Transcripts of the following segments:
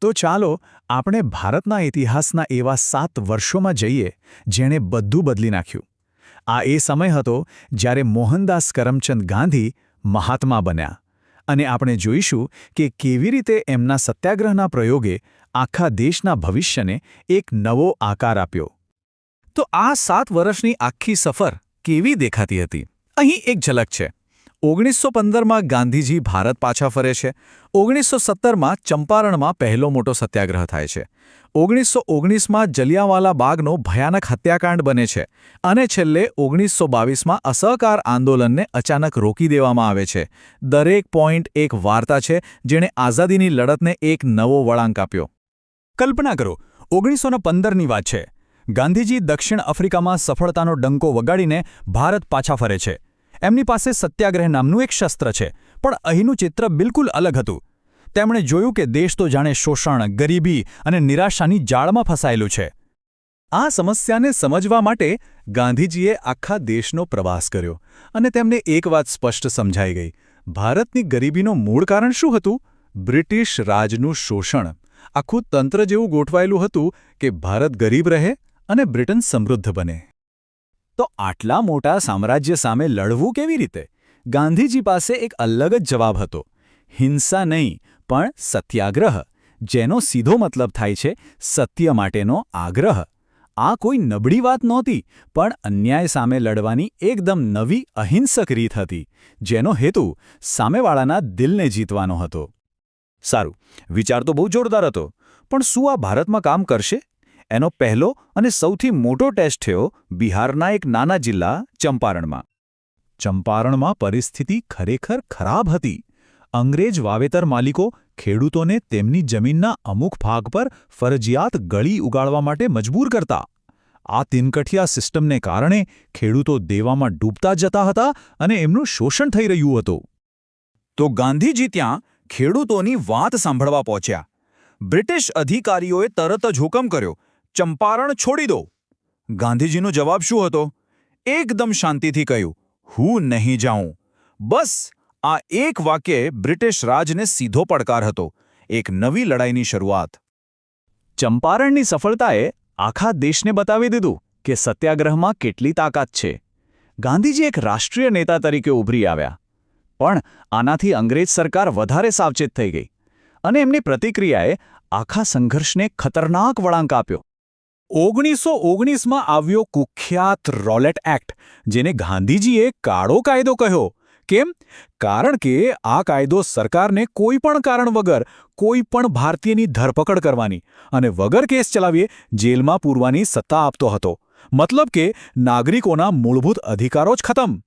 તો ચાલો આપણે ભારતના ઇતિહાસના એવા સાત વર્ષોમાં જઈએ, જેણે બધું બદલી નાખ્યું. આ એ સમય હતો જ્યારે મોહનદાસ કરમચંદ ગાંધી મહાત્મા બન્યા. અને આપણે જોઈશું કે કેવી રીતે એમના સત્યાગ્રહના પ્રયોગે આખા દેશના ભવિષ્યને એક નવો આકાર આપ્યો. તો આ સાત વર્ષની આખી સફર કેવી દેખાતી હતી? અહીં એક ઝલક છે. ઓગણીસો પંદરમાં ગાંધીજી ભારત પાછા ફરે છે. ઓગણીસો સત્તરમાં ચંપારણમાં પહેલો મોટો સત્યાગ્રહ થાય છે. ઓગણીસો ઓગણીસમાં જલિયાવાલા બાગનો ભયાનક હત્યાકાંડ બને છે અને છેલ્લે ઓગણીસો બાવીસમાં અસહકાર આંદોલનને અચાનક રોકી દેવામાં આવે છે. દરેક પોઈન્ટ એક વાર્તા છે જેણે આઝાદીની લડતને એક નવો વળાંક આપ્યો. કલ્પના કરો ઓગણીસો પંદરની વાત છે. ગાંધીજી દક્ષિણ આફ્રિકામાં સફળતાનો ડંકો વગાડીને ભારત પાછા ફરે છે. એમની પાસે સત્યાગ્રહ નામનું એક શસ્ત્ર છે, પણ અહીંનું ચિત્ર બિલકુલ અલગ હતું. તેમણે જોયું કે દેશ તો જાણે શોષણ, ગરીબી અને નિરાશાની જાળમાં ફસાયેલું છે. આ સમસ્યાને સમજવા માટે ગાંધીજીએ આખા દેશનો પ્રવાસ કર્યો અને તેમને એક વાત સ્પષ્ટ સમજાઈ ગઈ. ભારતની ગરીબીનું મૂળ કારણ શું હતું? બ્રિટિશ રાજનું શોષણ. આખું તંત્ર જેવું ગોઠવાયેલું હતું કે ભારત ગરીબ રહે અને બ્રિટન સમૃદ્ધ બને. તો આટલા મોટા સામ્રાજ્ય સામે લડવું કેવી રીતે? ગાંધીજી પાસે એક અલગ જ જવાબ હતો. હિંસા નહીં, પણ સત્યાગ્રહ, જેનો સીધો મતલબ થાય છે સત્ય માટેનો આગ્રહ. આ કોઈ નબળી વાત નહોતી, પણ અન્યાય સામે લડવાની એકદમ નવી અહિંસક રીત હતી, જેનો હેતુ સામેવાળાના દિલને જીતવાનો હતો. સારું, વિચાર તો બહુ જોરદાર હતો, પણ શું આ ભારતમાં કામ કરશે? એનો પહેલો અને સૌથી મોટો ટેસ્ટ થયો બિહારના એક નાના જિલ્લા ચંપારણમાં. ચંપારણમાં પરિસ્થિતિ ખરેખર ખરાબ હતી. અંગ્રેજ વાવેતર માલિકો ખેડૂતોને તેમની જમીનના અમુક ભાગ પર ફરજિયાત ગળી ઉગાડવા માટે મજબૂર કરતા. આ તિનકઠિયા સિસ્ટમને કારણે ખેડૂતો દેવામાં ડૂબતા જતા હતા અને એમનું શોષણ થઈ રહ્યું હતું. તો ગાંધીજી ત્યાં ખેડૂતોની વાત સાંભળવા પહોંચ્યા. બ્રિટિશ અધિકારીઓએ તરત જ હુકમ કર્યો ચંપારણ છોડી દો. ગાંધીજીનો જવાબ શું હતો? એકદમ શાંતિથી કહ્યું, હું નહીં જાઉં. બસ, આ એક વાક્યે બ્રિટિશ રાજને સીધો પડકાર હતો. એક નવી લડાઈની શરૂઆત. ચંપારણની સફળતાએ આખા દેશને બતાવી દીધું કે સત્યાગ્રહમાં કેટલી તાકાત છે. ગાંધીજી એક રાષ્ટ્રીય નેતા તરીકે ઉભરી આવ્યા. પણ આનાથી અંગ્રેજ સરકાર વધારે સાવચેત થઈ ગઈ. અને એમની પ્રતિક્રિયાએ આખા સંઘર્ષને ખતરનાક વળાંક આપ્યો. ઓગણીસો ઓગણીસમાં આવ્યો કુખ્યાત રોલેટ એક્ટ, જેને ગાંધીજીએ કાળો કાયદો કહ્યો. કેમ? કારણ કે આ કાયદો સરકારને કોઈ પણ કારણ વગર, કોઈ પણ ભારતીયની ધરપકડ કરવાની અને વગર કેસ ચલાવીએ જેલમાં પૂરવાની સત્તા આપતો હતો. મતલબ કે નાગરિકોના મૂળભૂત અધિકારો જ ખતમ.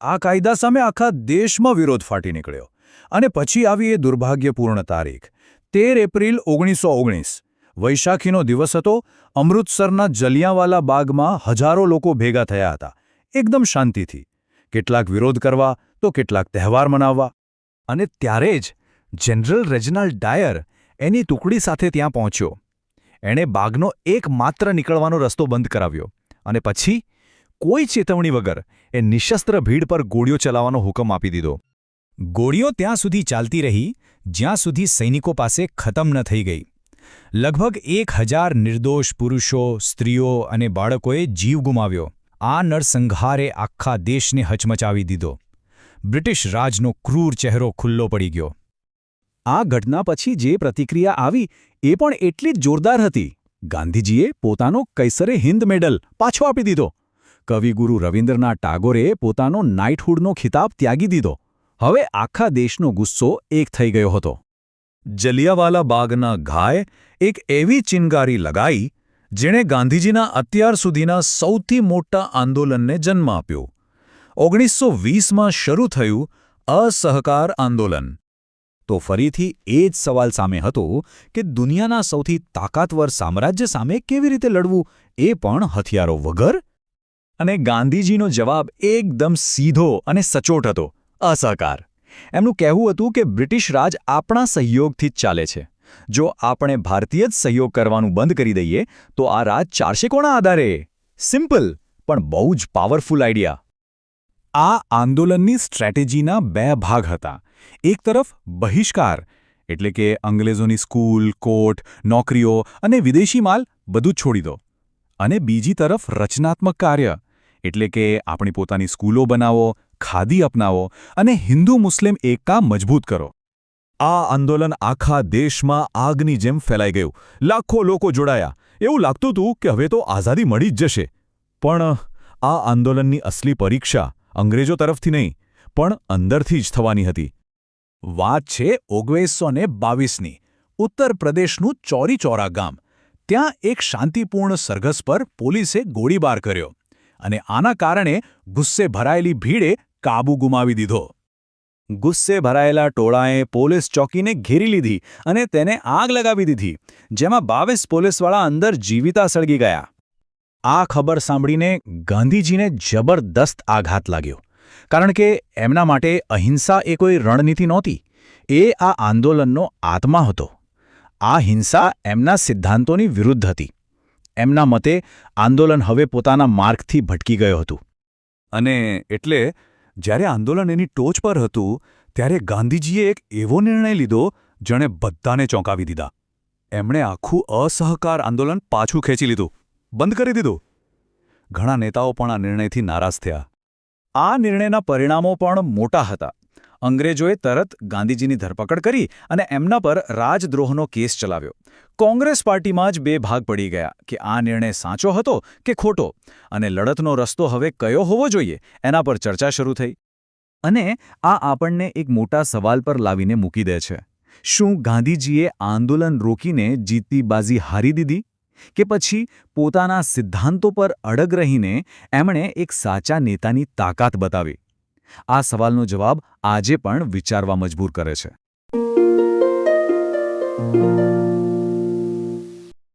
આ કાયદા સામે આખા દેશમાં વિરોધ ફાટી નીકળ્યો. અને પછી આવી એ દુર્ભાગ્યપૂર્ણ તારીખ, તેર એપ્રિલ ઓગણીસો ઓગણીસ વૈશાખીનો દિવસ હતો, અમૃતસરના જલિયાવાલા બાગમાં હજારો લોકો ભેગા થયા હતા. એકદમ શાંતિથી. કેટલાક વિરોધ કરવા, તો કેટલાક તહેવાર મનાવવા. અને ત્યારે જ જનરલ રેજનાલ્ડ ડાયર એની ટુકડી સાથે ત્યાં પહોંચ્યો. એણે બાગનો એકમાત્ર નીકળવાનો રસ્તો બંધ કરાવ્યો. અને પછી કોઈ ચેતવણી વગર એ નિશસ્ત્ર ભીડ પર ગોળીઓ ચલાવવાનો હુકમ આપી દીધો. ગોળીઓ ત્યાં સુધી ચાલતી રહી, જ્યાં સુધી સૈનિકો પાસે ખતમ ન થઈ ગઈ. લગભગ એક હજાર નિર્દોષ પુરુષો, સ્ત્રીઓ અને બાળકોએ જીવ ગુમાવ્યો. આ નરસંહારે આખા દેશને હચમચાવી દીધો. બ્રિટિશ રાજનો ક્રૂર ચહેરો ખુલ્લો પડી ગયો. આ ઘટના પછી જે પ્રતિક્રિયા આવી, એ પણ એટલી જ જોરદાર હતી. ગાંધીજીએ પોતાનો કૈસરે હિન્દ મેડલ પાછો આપી દીધો. કવિગુરુ રવિન્દ્રનાથ ટાગોરે પોતાનો નાઇટહુડનો ખિતાબ ત્યાગી દીધો. હવે આખા દેશનો ગુસ્સો એક થઈ ગયો હતો. જલિયાવાલા બાગના ઘાય એક એવી ચિનગારી લગાઈ, જેણે ગાંધીજીના અત્યાર સુધીના સૌથી મોટા આંદોલનને જન્મ આપ્યો. ઓગણીસો વીસમાં શરૂ થયું અસહકાર આંદોલન. તો ફરીથી એ જ સવાલ સામે હતો કે દુનિયાના સૌથી તાકાતવર સામ્રાજ્ય સામે કેવી રીતે લડવું, એ પણ હથિયારો વગર? અને ગાંધીજીનો જવાબ એકદમ સીધો અને સચોટ હતો, અસહકાર. એમનું કહેવું હતું કે બ્રિટિશ રાજ આપણા સહયોગથી જ ચાલે છે. જો આપણે ભારતીય જ સહયોગ કરવાનું બંધ કરી દઈએ, તો આ રાજ ચારશે કોના આધારે? સિમ્પલ, પણ બહુ જ પાવરફુલ આઈડિયા. આ આંદોલનની સ્ટ્રેટેજીના બે ભાગ હતા. એક તરફ બહિષ્કાર, એટલે કે અંગ્રેજોની સ્કૂલ, કોર્ટ, નોકરીઓ અને વિદેશી માલ બધું છોડી દો. અને બીજી તરફ રચનાત્મક કાર્ય, એટલે કે આપણી પોતાની સ્કૂલો બનાવો ખાદી અપનાવો અને હિન્દુ મુસ્લિમ એકતા મજબૂત કરો. આ આંદોલન આખા દેશમાં આગની જેમ ફેલાઈ ગયું. લાખો લોકો જોડાયા. એવું લાગતું હતું કે હવે તો આઝાદી મળી જ જશે. પણ આ આંદોલનની અસલી પરીક્ષા અંગ્રેજો તરફથી નહીં, પણ અંદરથી જ થવાની હતી. વાત છે ઓગણીસો ને બાવીસની. ઉત્તર પ્રદેશનું ચોરીચોરા ગામ. ત્યાં એક શાંતિપૂર્ણ સરઘસ પર પોલીસે ગોળીબાર કર્યો. અને આના કારણે ગુસ્સે ભરાયેલી ભીડે કાબુ ગુમાવી દીધો. ગુસ્સે ભરાયેલા ટોળાએ પોલીસ ચોકીને ઘેરી લીધી અને તેને આગ લગાવી દીધી, જેમાં બાવીસ પોલીસવાળા અંદર જીવિતા સળગી ગયા. આ ખબર સાંભળીને ગાંધીજીને જબરદસ્ત આઘાત લાગ્યો, કારણ કે એમના માટે અહિંસા એ કોઈ રણનીતિ નહોતી, એ આ આંદોલનનો આત્મા હતો. આ હિંસા એમના સિદ્ધાંતોની વિરુદ્ધ હતી. એમના મતે આંદોલન હવે પોતાના માર્ગથી ભટકી ગયો હતું. અને એટલે જ્યારે આંદોલન એની ટોચ પર હતું, ત્યારે ગાંધીજીએ એક એવો નિર્ણય લીધો, જેણે બધાને ચોંકાવી દીધા. એમણે આખું અસહકાર આંદોલન પાછું ખેંચી લીધું. બંધ કરી દીધું. ઘણા નેતાઓ પણ આ નિર્ણયથી નારાજ થયા. આ નિર્ણયના પરિણામો પણ મોટા હતા. અંગ્રેજોએ તરત ગાંધીજીની ધરપકડ કરી અને એમના પર રાજદ્રોહનો કેસ ચલાવ્યો. કોંગ્રેસ પાર્ટીમાં જ બે ભાગ પડી ગયા, કે આ નિર્ણય સાચો હતો કે ખોટો અને લડતનો રસ્તો હવે કયો હોવો જોઈએ એના પર ચર્ચા શરૂ થઈ. અને આ આપણને એક મોટા સવાલ પર લાવીને મૂકી દે છે. શું ગાંધીજીએ આંદોલન રોકીને જીતતી બાજી હારી દીધી? કે પછી પોતાના સિદ્ધાંતો પર અડગ રહીને એમણે એક સાચા નેતાની તાકાત બતાવી? આ સવાલનો જવાબ આજે પણ વિચારવા મજબૂર કરે છે.